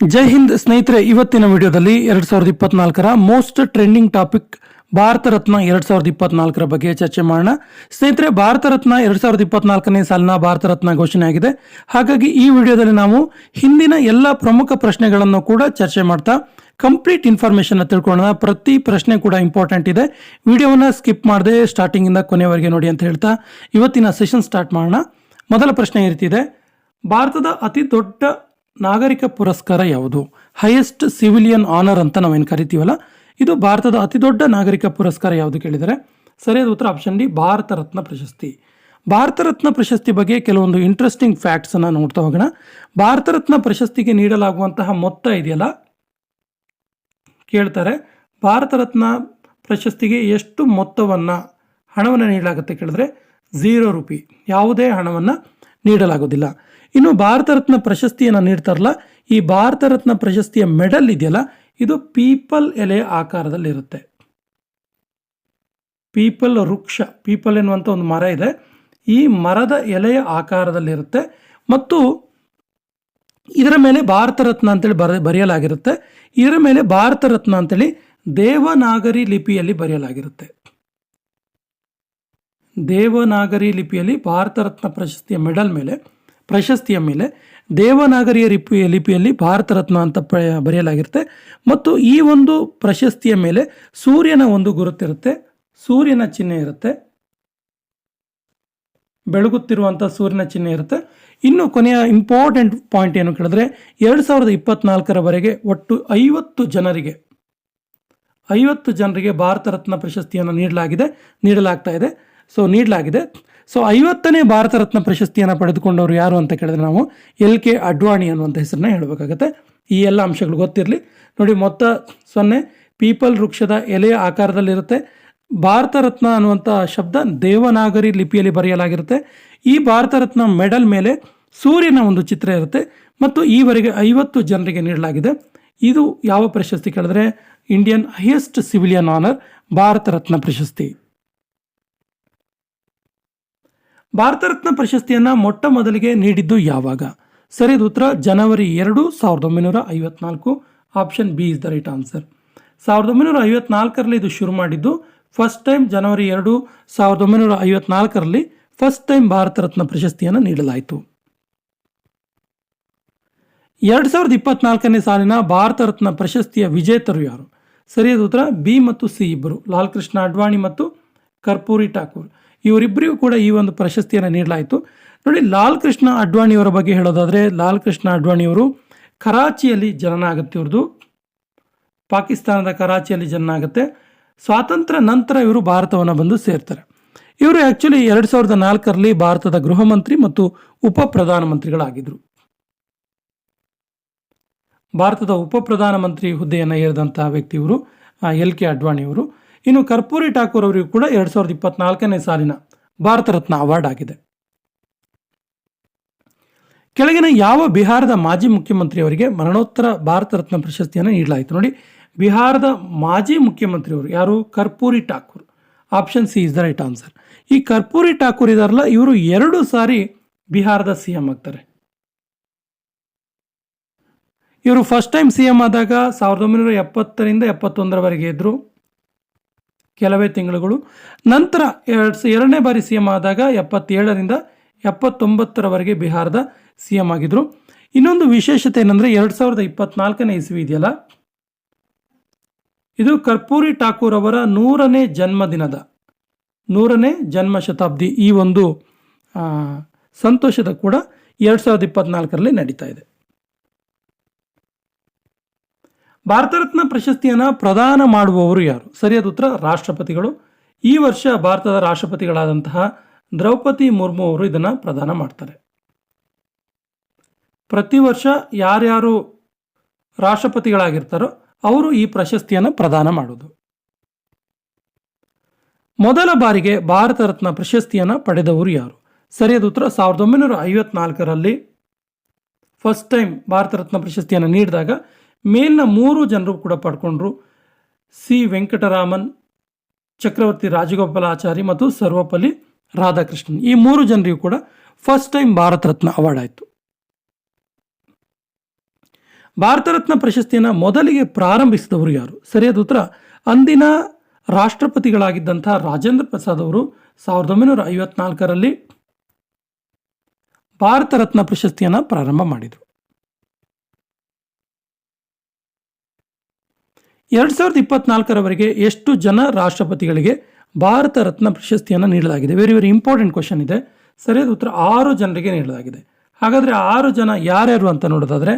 ಜೈ ಹಿಂದ್ ಸ್ನೇಹಿತರೆ, ಇವತ್ತಿನ ವಿಡಿಯೋದಲ್ಲಿ ಎರಡ್ ಸಾವಿರದ ಇಪ್ಪತ್ನಾಲ್ಕರ most trending topic Bharat Ratna ಎರಡ್ ಸಾವಿರದ ಇಪ್ಪತ್ನಾಲ್ಕರ ಬಗ್ಗೆ ಚರ್ಚೆ ಮಾಡೋಣ. ಸ್ನೇಹಿತರೆ, ಭಾರತ ರತ್ನ ಎರಡ್ ಸಾವಿರದ ಇಪ್ಪತ್ನಾಲ್ಕನೇ ಸಾಲಿನ ಭಾರತ ರತ್ನ ಘೋಷಣೆ ಆಗಿದೆ ಹಾಗಾಗಿ ಈ ವಿಡಿಯೋದಲ್ಲಿ ನಾವು ಹಿಂದಿನ ಎಲ್ಲ ಪ್ರಮುಖ ಪ್ರಶ್ನೆಗಳನ್ನು ಕೂಡ ಚರ್ಚೆ ಮಾಡ್ತಾ ಕಂಪ್ಲೀಟ್ ಇನ್ಫಾರ್ಮೇಶನ್ ತಿಳ್ಕೊಳ್ಳೋಣ. ಪ್ರತಿ ಪ್ರಶ್ನೆ ಕೂಡ ಇಂಪಾರ್ಟೆಂಟ್ ಇದೆ. ವಿಡಿಯೋವನ್ನ ಸ್ಕಿಪ್ ಮಾಡದೆ ಸ್ಟಾರ್ಟಿಂಗಿಂದ ಕೊನೆವರೆಗೆ ನೋಡಿ ಅಂತ ಹೇಳ್ತಾ ಇವತ್ತಿನ ಸೆಷನ್ ಸ್ಟಾರ್ಟ್ ಮಾಡೋಣ. ಮೊದಲ ಪ್ರಶ್ನೆ ಈ ಭಾರತದ ಅತಿ ದೊಡ್ಡ ನಾಗರಿಕ ಪುರಸ್ಕಾರ ಯಾವುದು? ಹೈಯೆಸ್ಟ್ ಸಿವಿಲಿಯನ್ ಆನರ್ ಅಂತ ನಾವೇನು ಕರಿತೀವಲ್ಲ? ಇದು ಭಾರತದ ಅತಿ ದೊಡ್ಡ ನಾಗರಿಕ ಪುರಸ್ಕಾರ ಯಾವುದು ಕೇಳಿದರೆ? ಸರಿಯಾದ ಉತ್ತರ ಆಪ್ಷನ್ ಡಿ, ಭಾರತ ರತ್ನ ಪ್ರಶಸ್ತಿ. ಭಾರತ ರತ್ನ ಪ್ರಶಸ್ತಿ ಬಗ್ಗೆ ಕೆಲವೊಂದು ಇಂಟ್ರೆಸ್ಟಿಂಗ್ ಫ್ಯಾಕ್ಟ್ಸ್ ಅನ್ನ ನೋಡ್ತಾ ಹೋಗೋಣ. ಭಾರತ ರತ್ನ ಪ್ರಶಸ್ತಿಗೆ ನೀಡಲಾಗುವಂತಹ ಮೊತ್ತ ಇದೆಯಲ್ಲ? ಕೇಳ್ತಾರೆ, ಭಾರತ ರತ್ನ ಪ್ರಶಸ್ತಿಗೆ ಎಷ್ಟು ಮೊತ್ತವನ್ನು ಹಣವನ್ನು ನೀಡಲಾಗುತ್ತೆ ಕೇಳಿದ್ರೆ? ಝೀರೋ ರುಪಿ ಯಾವುದೇ ಹಣವನ್ನು ನೀಡಲಾಗೋದಿಲ್ಲ ಇನ್ನು ಭಾರತ ರತ್ನ ಪ್ರಶಸ್ತಿಯನ್ನು ನೀಡ್ತಾರಲ್ಲ, ಈ ಭಾರತ ರತ್ನ ಪ್ರಶಸ್ತಿಯ ಮೆಡಲ್ ಇದೆಯಲ್ಲ, ಇದು ಪೀಪಲ್ ಎಲೆ ಆಕಾರದಲ್ಲಿರುತ್ತೆ. ಪೀಪಲ್ ವೃಕ್ಷ, ಪೀಪಲ್ ಎನ್ನುವಂಥ ಒಂದು ಮರ ಇದೆ. ಈ ಮರದ ಎಲೆಯ ಆಕಾರದಲ್ಲಿರುತ್ತೆ. ಮತ್ತು ಇದರ ಮೇಲೆ ಭಾರತ ರತ್ನ ಅಂತೇಳಿ ಬರ, ಬರೆಯಲಾಗಿರುತ್ತೆ. ಇದರ ಮೇಲೆ ಭಾರತ ರತ್ನ ಅಂತೇಳಿ ದೇವನಾಗರಿ ಲಿಪಿಯಲ್ಲಿ ಬರೆಯಲಾಗಿರುತ್ತೆ. ದೇವನಾಗರಿ ಲಿಪಿಯಲ್ಲಿ ಭಾರತ ರತ್ನ ಪ್ರಶಸ್ತಿಯ ಮೆಡಲ್ ಮೇಲೆ, ಪ್ರಶಸ್ತಿಯ ಮೇಲೆ ದೇವನಾಗರಿಯ ಲಿಪಿ ಲಿಪಿಯಲ್ಲಿ ಭಾರತ ರತ್ನ ಅಂತ ಬರೆಯಲಾಗಿರುತ್ತೆ. ಮತ್ತು ಈ ಒಂದು ಪ್ರಶಸ್ತಿಯ ಮೇಲೆ ಸೂರ್ಯನ ಒಂದು ಗುರುತಿರುತ್ತೆ. ಸೂರ್ಯನ ಚಿಹ್ನೆ ಇರುತ್ತೆ. ಬೆಳಗುತ್ತಿರುವಂಥ ಸೂರ್ಯನ ಚಿಹ್ನೆ ಇರುತ್ತೆ. ಇನ್ನು ಕೊನೆಯ ಇಂಪಾರ್ಟೆಂಟ್ ಪಾಯಿಂಟ್ ಏನು ಕೇಳಿದ್ರೆ, ಎರಡು ಸಾವಿರದ ಇಪ್ಪತ್ನಾಲ್ಕರವರೆಗೆ ಒಟ್ಟು ಐವತ್ತು ಜನರಿಗೆ ಐವತ್ತು ಜನರಿಗೆ ಭಾರತ ರತ್ನ ಪ್ರಶಸ್ತಿಯನ್ನು ನೀಡಲಾಗಿದೆ, ನೀಡಲಾಗ್ತಾ ಇದೆ. ಸೊ ನೀಡಲಾಗಿದೆ. ಸೊ ಐವತ್ತನೇ ಭಾರತ ರತ್ನ ಪ್ರಶಸ್ತಿಯನ್ನು ಪಡೆದುಕೊಂಡವರು ಯಾರು ಅಂತ ಕೇಳಿದ್ರೆ ನಾವು ಎಲ್ ಕೆ ಅಡ್ವಾಣಿ ಅನ್ನುವಂಥ ಹೆಸರನ್ನ ಹೇಳಬೇಕಾಗತ್ತೆ. ಈ ಎಲ್ಲ ಅಂಶಗಳು ಗೊತ್ತಿರಲಿ. ನೋಡಿ, ಮೊತ್ತ ಸೊನ್ನೆ, ಪೀಪಲ್ ವೃಕ್ಷದ ಎಲೆಯ ಆಕಾರದಲ್ಲಿರುತ್ತೆ. ಭಾರತ ರತ್ನ ಅನ್ನುವಂಥ ಶಬ್ದ ದೇವನಾಗರಿ ಲಿಪಿಯಲ್ಲಿ ಬರೆಯಲಾಗಿರುತ್ತೆ. ಈ ಭಾರತ ರತ್ನ ಮೆಡಲ್ ಮೇಲೆ ಸೂರ್ಯನ ಒಂದು ಚಿತ್ರ ಇರುತ್ತೆ ಮತ್ತು ಈವರೆಗೆ ಐವತ್ತು ಜನರಿಗೆ ನೀಡಲಾಗಿದೆ. ಇದು ಯಾವ ಪ್ರಶಸ್ತಿ ಕೇಳಿದ್ರೆ? Indian highest civilian honour, Bharat Ratna ಪ್ರಶಸ್ತಿ. ಭಾರತ ರತ್ನ ಪ್ರಶಸ್ತಿಯನ್ನು ಮೊಟ್ಟ ಮೊದಲಿಗೆ ನೀಡಿದ್ದು ಯಾವಾಗ? ಸರಿಯಾದ ಉತ್ತರ. ಜನವರಿ ಎರಡು, ಸಾವಿರದ ಒಂಬೈನೂರ ಐವತ್ನಾಲ್ಕು. Option B is the right answer. ಸಾವಿರದ ಒಂಬೈನೂರ ಐವತ್ನಾಲ್ಕರಲ್ಲಿ ಇದು ಶುರು ಮಾಡಿದ್ದು. ಫಸ್ಟ್ ಟೈಮ್ ಜನವರಿ ಎರಡು, ಸಾವಿರದ ಒಂಬೈನೂರ ಐವತ್ನಾಲ್ಕರಲ್ಲಿ ಫಸ್ಟ್ ಟೈಮ್ ಭಾರತ ರತ್ನ ಪ್ರಶಸ್ತಿಯನ್ನು ನೀಡಲಾಯಿತು. ಎರಡು ಸಾವಿರದ ಇಪ್ಪತ್ನಾಲ್ಕನೇ ಸಾಲಿನ ಭಾರತ ರತ್ನ ಪ್ರಶಸ್ತಿಯ ವಿಜೇತರು ಯಾರು? ಸರಿಯಾದ ಉತ್ತರ. ಬಿ ಮತ್ತು ಸಿ ಇಬ್ಬರು. ಲಾಲ್ ಕೃಷ್ಣ ಅಡ್ವಾಣಿ ಮತ್ತು ಕರ್ಪೂರಿ ಠಾಕೂರ್. ಇವರಿಬ್ಬರಿಗೂ ಕೂಡ ಈ ಒಂದು ಪ್ರಶಸ್ತಿಯನ್ನು ನೀಡಲಾಯಿತು. ನೋಡಿ ಲಾಲ್ ಕೃಷ್ಣ ಅಡ್ವಾಣಿಯವರ ಬಗ್ಗೆ ಹೇಳೋದಾದರೆ ಲಾಲ್ ಕೃಷ್ಣ ಅಡ್ವಾಣಿಯವರು ಕರಾಚಿಯಲ್ಲಿ ಜನನ ಆಗುತ್ತೆ ಇವ್ರದ್ದು ಪಾಕಿಸ್ತಾನದ ಕರಾಚಿಯಲ್ಲಿ ಜನನ ಆಗುತ್ತೆ ಸ್ವಾತಂತ್ರ್ಯ ನಂತರ ಇವರು ಭಾರತವನ್ನು ಬಂದು ಸೇರ್ತಾರೆ. ಇವರು ಆ್ಯಕ್ಚುಲಿ ಎರಡು ಸಾವಿರದ ನಾಲ್ಕರಲ್ಲಿ ಭಾರತದ ಗೃಹ ಮಂತ್ರಿ ಮತ್ತು ಉಪ ಪ್ರಧಾನಮಂತ್ರಿಗಳಾಗಿದ್ದರು ಭಾರತದ ಉಪ ಪ್ರಧಾನಮಂತ್ರಿ ಹುದ್ದೆಯನ್ನು ಏರಿದಂತಹ ವ್ಯಕ್ತಿ ಇವರು ಎಲ್ ಕೆ ಅಡ್ವಾಣಿಯವರು ಇನ್ನು ಕರ್ಪೂರಿ ಠಾಕೂರ್ ಅವರಿಗೂ ಕೂಡ ಎರಡು ಸಾವಿರದ ಇಪ್ಪತ್ನಾಲ್ಕನೇ ಸಾಲಿನ ಭಾರತ ರತ್ನ ಅವಾರ್ಡ್ ಆಗಿದೆ. ಕೆಳಗಿನ ಯಾವ ಬಿಹಾರದ ಮಾಜಿ ಮುಖ್ಯಮಂತ್ರಿಯವರಿಗೆ ಮರಣೋತ್ತರ ಭಾರತ ರತ್ನ ಪ್ರಶಸ್ತಿಯನ್ನು ನೀಡಲಾಯಿತು ನೋಡಿ, ಬಿಹಾರದ ಮಾಜಿ ಮುಖ್ಯಮಂತ್ರಿಯವರು ಯಾರು? Karpoori Thakur. Option C is the right answer ಈ ಕರ್ಪೂರಿ ಠಾಕೂರ್ ಇದಾರಲ್ಲ, ಇವರು ಎರಡು ಸಾರಿ ಬಿಹಾರದ ಸಿ ಎಂ ಆಗ್ತಾರೆ. ಇವರು ಫಸ್ಟ್ ಟೈಮ್ ಸಿ ಎಂ ಆದಾಗ ಸಾವಿರದ ಒಂಬೈನೂರ ಎಪ್ಪತ್ತರಿಂದ ಎಪ್ಪತ್ತೊಂದರವರೆಗೆ ಇದ್ದರು ಕೆಲವೇ ತಿಂಗಳುಗಳು. ನಂತರ ಎರಡು ಎರಡನೇ ಬಾರಿ ಸಿ ಎಂ ಆದಾಗ ಎಪ್ಪತ್ತೇಳರಿಂದ ಎಪ್ಪತ್ತೊಂಬತ್ತರವರೆಗೆ ಬಿಹಾರದ ಸಿ ಎಂ ಆಗಿದ್ದರು ಇನ್ನೊಂದು ವಿಶೇಷತೆ ಏನಂದರೆ ಎರಡು ಸಾವಿರದ ಇಪ್ಪತ್ನಾಲ್ಕನೇ ಇಸ್ವಿ ಇದೆಯಲ್ಲ? ಇದು ಕರ್ಪೂರಿ ಠಾಕೂರ್ ಅವರ ನೂರನೇ ಜನ್ಮದಿನದ, ನೂರನೇ ಜನ್ಮ ಶತಾಬ್ದಿ ಈ ಒಂದು ಸಂತೋಷದ ಕೂಡ ಎರಡು ಸಾವಿರದ ಇಪ್ಪತ್ನಾಲ್ಕರಲ್ಲಿ ನಡೀತಾ ಇದೆ. ಭಾರತ ರತ್ನ ಪ್ರಶಸ್ತಿಯನ್ನು ಪ್ರದಾನ ಮಾಡುವವರು ಯಾರು? ಸರಿಯಾದ ಉತ್ತರ, ರಾಷ್ಟ್ರಪತಿಗಳು. ಈ ವರ್ಷ ಭಾರತದ ರಾಷ್ಟ್ರಪತಿಗಳಾದಂತಹ ದ್ರೌಪದಿ ಮುರ್ಮು ಅವರು ಇದನ್ನು ಪ್ರದಾನ ಮಾಡ್ತಾರೆ. ಪ್ರತಿ ವರ್ಷ ಯಾರ್ಯಾರು ರಾಷ್ಟ್ರಪತಿಗಳಾಗಿರ್ತಾರೋ ಅವರು ಈ ಪ್ರಶಸ್ತಿಯನ್ನು ಪ್ರದಾನ ಮಾಡೋದು ಮೊದಲ ಬಾರಿಗೆ ಭಾರತ ರತ್ನ ಪ್ರಶಸ್ತಿಯನ್ನು ಪಡೆದವರು ಯಾರು? ಸರಿಯಾದ ಉತ್ತರ, ಸಾವಿರದ ಒಂಬೈನೂರ ಐವತ್ನಾಲ್ಕರಲ್ಲಿ ಫಸ್ಟ್ ಟೈಮ್ ಭಾರತ ರತ್ನ ಪ್ರಶಸ್ತಿಯನ್ನು ನೀಡಿದಾಗ ಮೇಲಿನ ಮೂರು ಜನರು ಕೂಡ ಪಡ್ಕೊಂಡ್ರು. ಸಿ. ವೆಂಕಟರಾಮನ್, ಚಕ್ರವರ್ತಿ ರಾಜಗೋಪಾಲಾಚಾರಿ ಮತ್ತು ಸರ್ವಪಲ್ಲಿ ರಾಧಾಕೃಷ್ಣನ್. ಈ ಮೂರು ಜನರಿಗೂ ಕೂಡ first time Bharat Ratna award ಆಯಿತು. ಭಾರತ ರತ್ನ ಪ್ರಶಸ್ತಿಯನ್ನು ಮೊದಲಿಗೆ ಪ್ರಾರಂಭಿಸಿದವರು ಯಾರು? ಸರಿಯಾದ ಉತ್ತರ, ಅಂದಿನ ರಾಷ್ಟ್ರಪತಿಗಳಾಗಿದ್ದಂಥ ರಾಜೇಂದ್ರ ಪ್ರಸಾದ್ ಅವರು ಸಾವಿರದ ಒಂಬೈನೂರ ಐವತ್ನಾಲ್ಕರಲ್ಲಿ ಭಾರತ ರತ್ನ ಪ್ರಶಸ್ತಿಯನ್ನು ಪ್ರಾರಂಭ ಮಾಡಿದರು. ಎರಡು ಸಾವಿರದ ಇಪ್ಪತ್ನಾಲ್ಕರವರೆಗೆ ಎಷ್ಟು ಜನ ರಾಷ್ಟ್ರಪತಿಗಳಿಗೆ ಭಾರತ ರತ್ನ ಪ್ರಶಸ್ತಿಯನ್ನು ನೀಡಲಾಗಿದೆ? ವೆರಿ ವೆರಿ ಇಂಪಾರ್ಟೆಂಟ್ ಕ್ವಶನ್ ಇದೆ. ಸರಿಯಾದ ಉತ್ತರ ಆರು ಜನರಿಗೆ ನೀಡಲಾಗಿದೆ. ಹಾಗಾದರೆ ಆರು ಜನ ಯಾರ್ಯಾರು ಅಂತ ನೋಡೋದಾದರೆ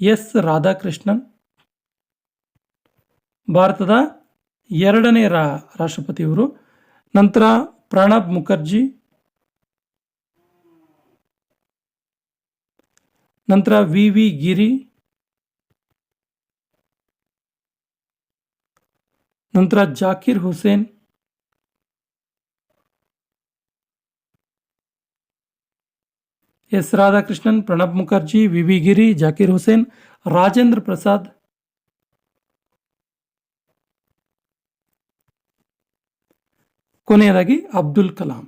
ಎಸ್ ರಾಧಾಕೃಷ್ಣನ್, ಭಾರತದ ಎರಡನೇ ರಾ ರಾಷ್ಟ್ರಪತಿಯವರು, ನಂತರ ಪ್ರಣಬ್ ಮುಖರ್ಜಿ, ನಂತರ ವಿ ವಿ ಗಿರಿ ನಂತರ Zakir Hussain. S Radhakrishnan, Pranab Mukherjee V V Giri, Zakir Hussain, Rajendra Prasad. ಕೊನೆಯದಾಗಿ ಅಬ್ದುಲ್ ಕಲಾಂ.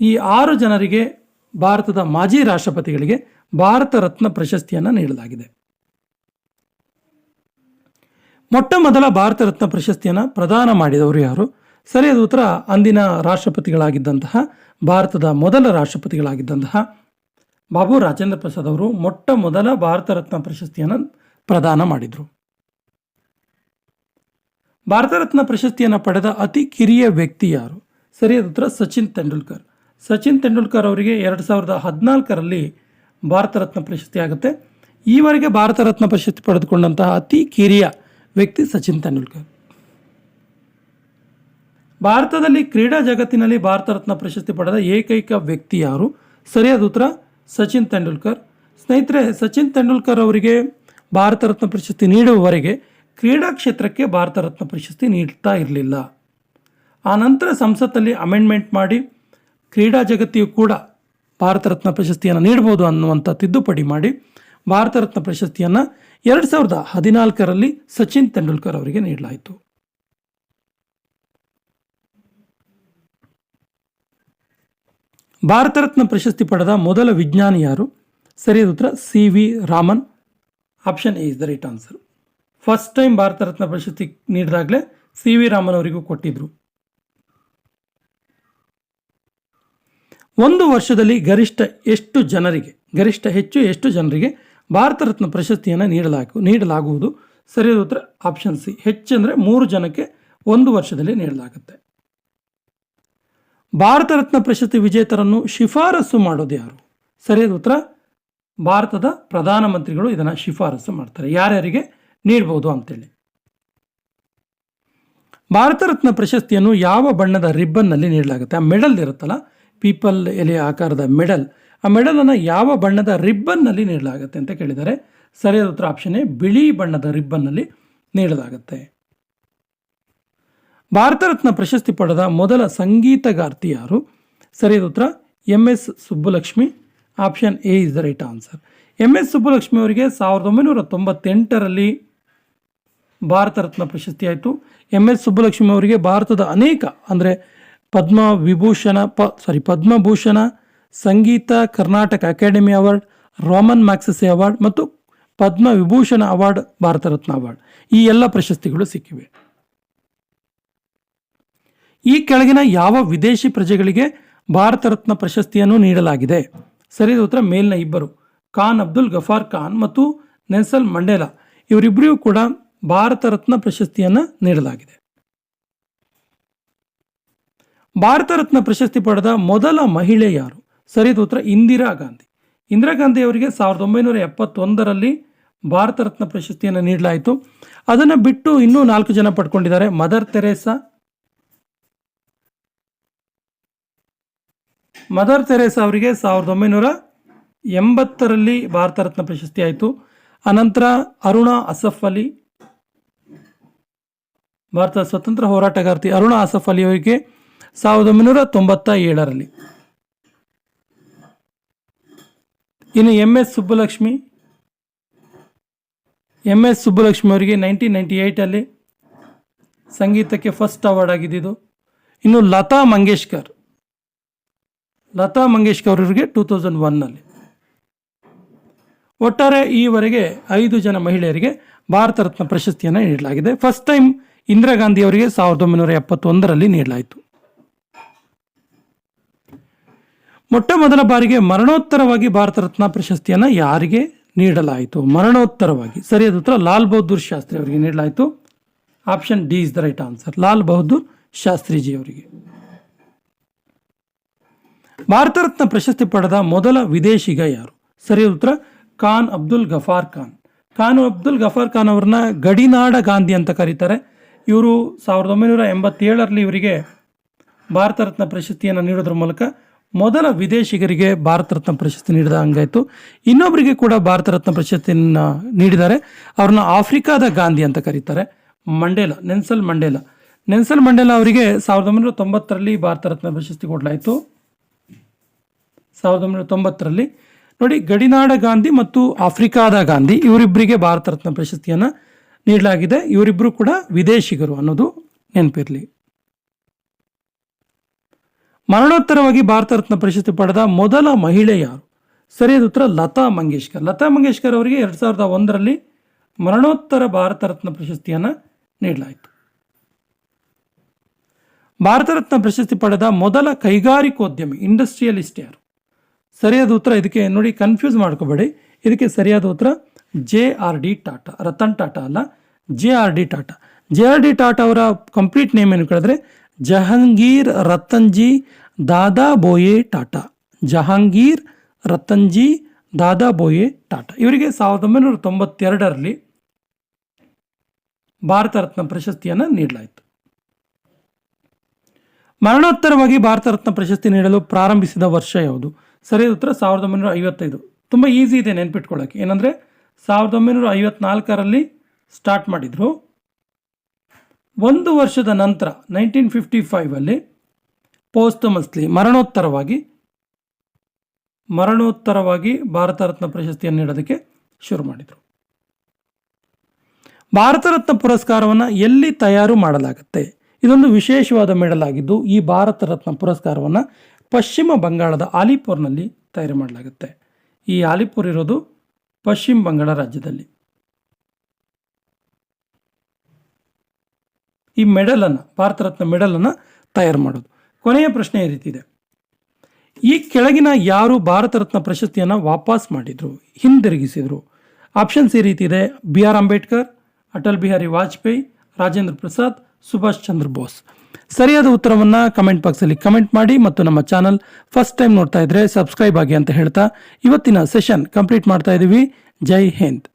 ಈ ಆರು ಜನರಿಗೆ ಭಾರತದ ಮಾಜಿ ರಾಷ್ಟ್ರಪತಿಗಳಿಗೆ ಭಾರತ ರತ್ನ ಪ್ರಶಸ್ತಿಯನ್ನು ನೀಡಲಾಗಿದೆ. ಮೊಟ್ಟ ಮೊದಲ ಭಾರತ ರತ್ನ ಪ್ರಶಸ್ತಿಯನ್ನು ಪ್ರದಾನ ಮಾಡಿದವರು ಯಾರು? ಸರಿಯಾದ ಉತ್ತರ, ಅಂದಿನ ರಾಷ್ಟ್ರಪತಿಗಳಾಗಿದ್ದಂತಹ, ಭಾರತದ ಮೊದಲ ರಾಷ್ಟ್ರಪತಿಗಳಾಗಿದ್ದಂತಹ ಬಾಬು ರಾಜೇಂದ್ರ ಪ್ರಸಾದ್ ಅವರು ಮೊಟ್ಟ ಮೊದಲ ಭಾರತ ರತ್ನ ಪ್ರಶಸ್ತಿಯನ್ನು ಪ್ರದಾನ ಮಾಡಿದರು. ಭಾರತ ರತ್ನ ಪ್ರಶಸ್ತಿಯನ್ನು ಪಡೆದ ಅತಿ ಕಿರಿಯ ವ್ಯಕ್ತಿ ಯಾರು? ಸರಿಯಾದ ಉತ್ತರ, ಸಚಿನ್ ತೆಂಡೂಲ್ಕರ್. ಸಚಿನ್ ತೆಂಡೂಲ್ಕರ್ ಅವರಿಗೆ ಎರಡು ಸಾವಿರದ ಹದಿನಾಲ್ಕರಲ್ಲಿ ಭಾರತ ರತ್ನ ಪ್ರಶಸ್ತಿ ಆಗುತ್ತೆ. ಈವರೆಗೆ ಭಾರತ ರತ್ನ ಪ್ರಶಸ್ತಿ ಪಡೆದುಕೊಂಡಂತಹ ಅತಿ ಕಿರಿಯ ವ್ಯಕ್ತಿ ಸಚಿನ್ ತೆಂಡೂಲ್ಕರ್. ಭಾರತದಲ್ಲಿ ಕ್ರೀಡಾ ಜಗತ್ತಿನಲ್ಲಿ ಭಾರತ ರತ್ನ ಪ್ರಶಸ್ತಿ ಪಡೆದ ಏಕೈಕ ವ್ಯಕ್ತಿ ಯಾರು? ಸರಿಯಾದ ಉತ್ತರ, ಸಚಿನ್ ತೆಂಡೂಲ್ಕರ್. ಸ್ನೇಹಿತರೆ, ಸಚಿನ್ ತೆಂಡೂಲ್ಕರ್ ಅವರಿಗೆ ಭಾರತ ರತ್ನ ಪ್ರಶಸ್ತಿ ನೀಡುವವರೆಗೆ ಕ್ರೀಡಾ ಕ್ಷೇತ್ರಕ್ಕೆ ಭಾರತ ರತ್ನ ಪ್ರಶಸ್ತಿ ನೀಡ್ತಾ ಇರಲಿಲ್ಲ. ಆ ನಂತರ ಸಂಸತ್ತಲ್ಲಿ ಅಮೆಂಡ್ಮೆಂಟ್ ಮಾಡಿ ಕ್ರೀಡಾ ಜಗತ್ತಿಯು ಕೂಡ ಭಾರತ ರತ್ನ ಪ್ರಶಸ್ತಿಯನ್ನು ನೀಡಬಹುದು ಅನ್ನುವಂಥ ತಿದ್ದುಪಡಿ ಮಾಡಿ ಭಾರತ ರತ್ನ ಪ್ರಶಸ್ತಿಯನ್ನು ಎರಡು ಸಾವಿರದ ಹದಿನಾಲ್ಕರಲ್ಲಿ ಸಚಿನ್ ತೆಂಡೂಲ್ಕರ್ ಅವರಿಗೆ ನೀಡಲಾಯಿತು. ಭಾರತ ರತ್ನ ಪ್ರಶಸ್ತಿ ಪಡೆದ ಮೊದಲ ವಿಜ್ಞಾನಿ ಯಾರು? ಸರಿಯಾದ ಉತ್ತರ, C V Raman. Option A is the right answer. First time Bharat Ratna ಪ್ರಶಸ್ತಿ ನೀಡಿದಾಗಲೇ ಸಿ ವಿ ರಾಮನ್ ಅವರಿಗೂ ಕೊಟ್ಟಿದ್ರು. ಒಂದು ವರ್ಷದಲ್ಲಿ ಗರಿಷ್ಠ ಎಷ್ಟು ಜನರಿಗೆ, ಗರಿಷ್ಠ ಹೆಚ್ಚು ಎಷ್ಟು ಜನರಿಗೆ ಭಾರತ ರತ್ನ ಪ್ರಶಸ್ತಿಯನ್ನು ನೀಡಲಾಗು, ನೀಡಲಾಗುವುದು. ಸರಿಯಾದ ಉತ್ತರ ಆಪ್ಷನ್ ಸಿ ಹೆಚ್ಚೆಂದರೆ ಮೂರು ಜನಕ್ಕೆ ಒಂದು ವರ್ಷದಲ್ಲಿ ನೀಡಲಾಗುತ್ತೆ. ಭಾರತ ರತ್ನ ಪ್ರಶಸ್ತಿ ವಿಜೇತರನ್ನು ಶಿಫಾರಸು ಮಾಡೋದು ಯಾರು? ಸರಿಯಾದ ಉತ್ತರ, ಭಾರತದ ಪ್ರಧಾನಮಂತ್ರಿಗಳು ಇದನ್ನು ಶಿಫಾರಸು ಮಾಡ್ತಾರೆ. ಯಾರ್ಯಾರಿಗೆ? ನೀಡಬಹುದು ಅಂತೇಳಿ. ಭಾರತ ರತ್ನ ಪ್ರಶಸ್ತಿಯನ್ನು ಯಾವ ಬಣ್ಣದ ರಿಬ್ಬನ್ನಲ್ಲಿ ನೀಡಲಾಗುತ್ತೆ? ಆ ಮೆಡಲ್ ಇರುತ್ತಲ್ಲ, ಪೀಪಲ್ ಎಲೆಯ ಆಕಾರದ ಮೆಡಲ್ ಆ ಮೆಡಲನ್ನು ಯಾವ ಬಣ್ಣದ ರಿಬ್ಬನ್ನಲ್ಲಿ ನೀಡಲಾಗುತ್ತೆ ಅಂತ ಕೇಳಿದರೆ ಸರಿಯಾದ ಉತ್ತರ ಆಪ್ಷನ್ ಎ, ಬಿಳಿ ಬಣ್ಣದ ರಿಬ್ಬನ್ನಲ್ಲಿ ನೀಡಲಾಗುತ್ತೆ. ಭಾರತ ರತ್ನ ಪ್ರಶಸ್ತಿ ಪಡೆದ ಮೊದಲ ಸಂಗೀತಗಾರ್ತಿ ಯಾರು? ಸರಿಯಾದ ಉತ್ತರ, M S Subbulakshmi. Option A is the right answer M S Subbulakshmi ಅವರಿಗೆ ಸಾವಿರದ ಒಂಬೈನೂರ ತೊಂಬತ್ತೆಂಟರಲ್ಲಿ ಭಾರತ ರತ್ನ ಪ್ರಶಸ್ತಿ ಆಯಿತು. ಎಂ ಎಸ್ ಸುಬ್ಬಲಕ್ಷ್ಮಿ ಅವರಿಗೆ ಭಾರತದ ಅನೇಕ, ಅಂದರೆ ಪದ್ಮ ವಿಭೂಷಣ ಪ sorry Padma Bhushan Sangeet Karnataka academy award, Ramon Magsaysay award ಮತ್ತು ಪದ್ಮ ವಿಭೂಷಣ ಅವಾರ್ಡ್ ಭಾರತ ರತ್ನ ಅವಾರ್ಡ್. ಈ ಎಲ್ಲ ಪ್ರಶಸ್ತಿಗಳು ಸಿಕ್ಕಿವೆ. ಈ ಕೆಳಗಿನ ಯಾವ ವಿದೇಶಿ ಪ್ರಜೆಗಳಿಗೆ ಭಾರತ ರತ್ನ ಪ್ರಶಸ್ತಿಯನ್ನು ನೀಡಲಾಗಿದೆ? ಸರಿ ಉತ್ತರ ಮೇಲಿನ ಇಬ್ಬರು. ಖಾನ್ ಅಬ್ದುಲ್ ಗಫಾರ್ ಖಾನ್ ಮತ್ತು ನೆನ್ಸಲ್ ಮಂಡೇಲಾ. ಇವರಿಬ್ಬರಿಗೂ ಕೂಡ ಭಾರತ ರತ್ನ ಪ್ರಶಸ್ತಿಯನ್ನು ನೀಡಲಾಗಿದೆ. ಭಾರತ ರತ್ನ ಪ್ರಶಸ್ತಿ ಪಡೆದ ಮೊದಲ ಮಹಿಳೆ ಯಾರು? ಸರಿಯಾದ ಉತ್ತರ ಇಂದಿರಾ ಗಾಂಧಿ. ಇಂದಿರಾ ಗಾಂಧಿ ಅವರಿಗೆ ಸಾವಿರದ ಒಂಬೈನೂರ ಎಪ್ಪತ್ತೊಂದರಲ್ಲಿ ಭಾರತ ರತ್ನ ಪ್ರಶಸ್ತಿಯನ್ನು ನೀಡಲಾಯಿತು. ಅದನ್ನು ಬಿಟ್ಟು ಇನ್ನೂ ನಾಲ್ಕು ಜನ ಪಡ್ಕೊಂಡಿದ್ದಾರೆ. ಮದರ್ ತೆರೇಸಾ ಮದರ್ ತೆರೇಸಾ ಅವರಿಗೆ ಸಾವಿರದ ಒಂಬೈನೂರ ಎಂಬತ್ತರಲ್ಲಿ ಭಾರತ ರತ್ನ ಪ್ರಶಸ್ತಿ ಆಯಿತು. ಅನಂತರ ಅರುಣ ಅಸಫ್ ಅಲಿ, ಭಾರತದ ಸ್ವತಂತ್ರ ಹೋರಾಟಗಾರ್ತಿ ಅರುಣ ಅಸಫ್ ಅಲಿ ಅವರಿಗೆ ಸಾವಿರದ ಒಂಬೈನೂರ ತೊಂಬತ್ತ ಏಳರಲ್ಲಿ. ಇನ್ನು M S Subbulakshmi M S Subbulakshmi ಅವರಿಗೆ ನೈನ್ಟೀನ್ ನೈಂಟಿ ಏಯ್ಟಲ್ಲಿ ಸಂಗೀತಕ್ಕೆ ಫಸ್ಟ್ ಅವಾರ್ಡ್ ಆಗಿದ್ದು ಇನ್ನು ಲತಾ ಮಂಗೇಶ್ಕರ್ ಲತಾ ಮಂಗೇಶ್ಕರ್ ಅವರಿಗೆ ಟೂ ತೌಸಂಡ್ ಒನ್ನಲ್ಲಿ ಒಟ್ಟಾರೆ ಈವರೆಗೆ ಐದು ಜನ ಮಹಿಳೆಯರಿಗೆ ಭಾರತ ರತ್ನ ಪ್ರಶಸ್ತಿಯನ್ನು ನೀಡಲಾಗಿದೆ. ಫಸ್ಟ್ ಟೈಮ್ ಇಂದಿರಾ ಗಾಂಧಿ ಅವರಿಗೆ ಸಾವಿರದ ಒಂಬೈನೂರ ಎಪ್ಪತ್ತೊಂದರಲ್ಲಿ ನೀಡಲಾಯಿತು. ಮೊಟ್ಟ ಮೊದಲ ಬಾರಿಗೆ ಮರಣೋತ್ತರವಾಗಿ ಭಾರತ ರತ್ನ ಪ್ರಶಸ್ತಿಯನ್ನು ಯಾರಿಗೆ ನೀಡಲಾಯಿತು? ಮರಣೋತ್ತರವಾಗಿ. ಸರಿಯಾದ ಉತ್ತರ ಲಾಲ್ ಬಹದ್ದೂರ್ ಶಾಸ್ತ್ರಿ ಅವರಿಗೆ ನೀಡಲಾಯಿತು. Option D is the right answer. Lal Bahadur Shastriji ಅವರಿಗೆ. ಭಾರತ ರತ್ನ ಪ್ರಶಸ್ತಿ ಪಡೆದ ಮೊದಲ ವಿದೇಶಿಗ ಯಾರು? ಸರಿಯಾದ ಉತ್ತರ ಖಾನ್ ಅಬ್ದುಲ್ ಗಫಾರ್ ಖಾನ್. ಖಾನ್ ಅಬ್ದುಲ್ ಗಫಾರ್ ಖಾನ್ ಅವ್ರನ್ನ ಗಡಿನಾಡ ಗಾಂಧಿ ಅಂತ ಕರೀತಾರೆ. ಇವರು ಸಾವಿರದ ಒಂಬೈನೂರ ಎಂಬತ್ತೇಳರಲ್ಲಿ ಇವರಿಗೆ ಭಾರತ ರತ್ನ ಪ್ರಶಸ್ತಿಯನ್ನು ನೀಡೋದ್ರ ಮೂಲಕ ಮೊದಲ ವಿದೇಶಿಗರಿಗೆ ಭಾರತ ರತ್ನ ಪ್ರಶಸ್ತಿ ನೀಡಿದ ಹಂಗಾಯಿತು. ಇನ್ನೊಬ್ಬರಿಗೆ ಕೂಡ ಭಾರತ ರತ್ನ ಪ್ರಶಸ್ತಿಯನ್ನು ನೀಡಿದ್ದಾರೆ. ಅವ್ರನ್ನ ಆಫ್ರಿಕಾದ ಗಾಂಧಿ ಅಂತ ಕರೀತಾರೆ. Mandela, Nelson Mandela. Nelson Mandela ಅವರಿಗೆ ಸಾವಿರದ ಒಂಬೈನೂರ ತೊಂಬತ್ತರಲ್ಲಿ ಭಾರತ ರತ್ನ ಪ್ರಶಸ್ತಿ ಕೊಡಲಾಯಿತು. ಸಾವಿರದ ಒಂಬೈನೂರ ತೊಂಬತ್ತರಲ್ಲಿ. ನೋಡಿ, ಗಡಿನಾಡ ಗಾಂಧಿ ಮತ್ತು ಆಫ್ರಿಕಾದ ಗಾಂಧಿ ಇವರಿಬ್ಬರಿಗೆ ಭಾರತ ರತ್ನ ಪ್ರಶಸ್ತಿಯನ್ನು ನೀಡಲಾಗಿದೆ. ಇವರಿಬ್ಬರು ಕೂಡ ವಿದೇಶಿಗರು ಅನ್ನೋದು ನೆನಪಿರಲಿ. ಮರಣೋತ್ತರವಾಗಿ ಭಾರತ ರತ್ನ ಪ್ರಶಸ್ತಿ ಪಡೆದ ಮೊದಲ ಮಹಿಳೆ ಯಾರು? ಸರಿಯಾದ ಉತ್ತರ ಲತಾ ಮಂಗೇಶ್ಕರ್. ಲತಾ ಮಂಗೇಶ್ಕರ್ ಅವರಿಗೆ ಎರಡು ಸಾವಿರದ ಒಂದರಲ್ಲಿ ಮರಣೋತ್ತರ ಭಾರತ ರತ್ನ ಪ್ರಶಸ್ತಿಯನ್ನು ನೀಡಲಾಯಿತು. ಭಾರತ ರತ್ನ ಪ್ರಶಸ್ತಿ ಪಡೆದ ಮೊದಲ ಕೈಗಾರಿಕೋದ್ಯಮಿ, ಇಂಡಸ್ಟ್ರಿಯಲಿಸ್ಟ್ ಯಾರು? ಸರಿಯಾದ ಉತ್ತರ ಇದಕ್ಕೆ ನೋಡಿ ಕನ್ಫ್ಯೂಸ್ ಮಾಡ್ಕೋಬೇಡಿ. ಇದಕ್ಕೆ ಸರಿಯಾದ ಉತ್ತರ J R D Tata, Ratan Tata ಅಲ್ಲ, J R D Tata. J R D Tata ಅವರ ಕಂಪ್ಲೀಟ್ ನೇಮ್ ಏನು ಕೇಳಿದ್ರೆ ಜಹಾಂಗೀರ್ ರತನ್ಜಿ, ದಾದಾ ಬೋಯೆ, ಟಾಟಾ. ಜಹಾಂಗೀರ್ ರತನ್ಜಿ, ದಾದಾ ಬೋಯೆ, ಟಾಟಾ. ಇವರಿಗೆ ಸಾವಿರದ ಒಂಬೈನೂರ ತೊಂಬತ್ತೆರಡರಲ್ಲಿ ಭಾರತ ರತ್ನ ಪ್ರಶಸ್ತಿಯನ್ನು ನೀಡಲಾಯಿತು. ಮರಣೋತ್ತರವಾಗಿ ಭಾರತ ರತ್ನ ಪ್ರಶಸ್ತಿ ನೀಡಲು ಪ್ರಾರಂಭಿಸಿದ ವರ್ಷ ಯಾವುದು? ಸರಿಯಾದ ಉತ್ತರ ಸಾವಿರದ ಒಂಬೈನೂರ ಐವತ್ತೈದು. ತುಂಬ ಈಸಿ ಇದೆ ನೆನ್ಪಿಟ್ಕೊಳ್ಳೋಕೆ ಏನಂದರೆ, ಸಾವಿರದ ಒಂಬೈನೂರ ಐವತ್ನಾಲ್ಕರಲ್ಲಿ ಸ್ಟಾರ್ಟ್ ಮಾಡಿದರು. ಒಂದು ವರ್ಷದ ನಂತರ ನೈನ್ಟೀನ್ ಫಿಫ್ಟಿ ಫೈವಲ್ಲಿ ಪೋಸ್ತಮಸ್ಲಿ ಮರಣೋತ್ತರವಾಗಿ ಮರಣೋತ್ತರವಾಗಿ ಭಾರತ ರತ್ನ ಪ್ರಶಸ್ತಿಯನ್ನು ನೀಡೋದಕ್ಕೆ ಶುರು ಮಾಡಿದರು. ಭಾರತ ರತ್ನ ಪುರಸ್ಕಾರವನ್ನು ಎಲ್ಲಿ ತಯಾರು ಮಾಡಲಾಗುತ್ತೆ? ಇದೊಂದು ವಿಶೇಷವಾದ ಮೆಡಲ್ ಆಗಿದ್ದು ಈ ಭಾರತ ರತ್ನ ಪುರಸ್ಕಾರವನ್ನು ಪಶ್ಚಿಮ ಬಂಗಾಳದ ಆಲಿಪುರ್ನಲ್ಲಿ ತಯಾರು ಮಾಡಲಾಗುತ್ತೆ. ಈ ಆಲಿಪುರ್ ಇರೋದು ಪಶ್ಚಿಮ ಬಂಗಾಳ ರಾಜ್ಯದಲ್ಲಿ. ಈ ಮೆಡಲನ್ನು ಭಾರತ ರತ್ನ ಮೆಡಲನ್ನು ತಯಾರು ಮಾಡೋದು. ಕೊನೆಯ ಪ್ರಶ್ನೆ ಈ ರೀತಿ ಇದೆ. ಈ ಕೆಳಗಿನ ಯಾರು ಭಾರತ ರತ್ನ ಪ್ರಶಸ್ತಿಯನ್ನು ವಾಪಸ್ ಮಾಡಿದರು, ಹಿಂದಿರುಗಿಸಿದರು? ಆಪ್ಷನ್ಸ್ ಈ ರೀತಿ ಇದೆ. B R Ambedkar, Atal Bihari Vajpayee, Rajendra Prasad, Subhash Chandra Bose. ಸರಿಯಾದ ಉತ್ತರವನ್ನು ಕಮೆಂಟ್ ಬಾಕ್ಸಲ್ಲಿ ಕಮೆಂಟ್ ಮಾಡಿ ಮತ್ತು ನಮ್ಮ ಚಾನಲ್ ಫಸ್ಟ್ ಟೈಮ್ ನೋಡ್ತಾ ಇದ್ರೆ ಸಬ್ಸ್ಕ್ರೈಬ್ ಆಗಿ ಅಂತ ಹೇಳ್ತಾ ಇವತ್ತಿನ ಸೆಷನ್ ಕಂಪ್ಲೀಟ್ ಮಾಡ್ತಾ ಇದ್ದೀವಿ ಜೈ ಹಿಂದ್.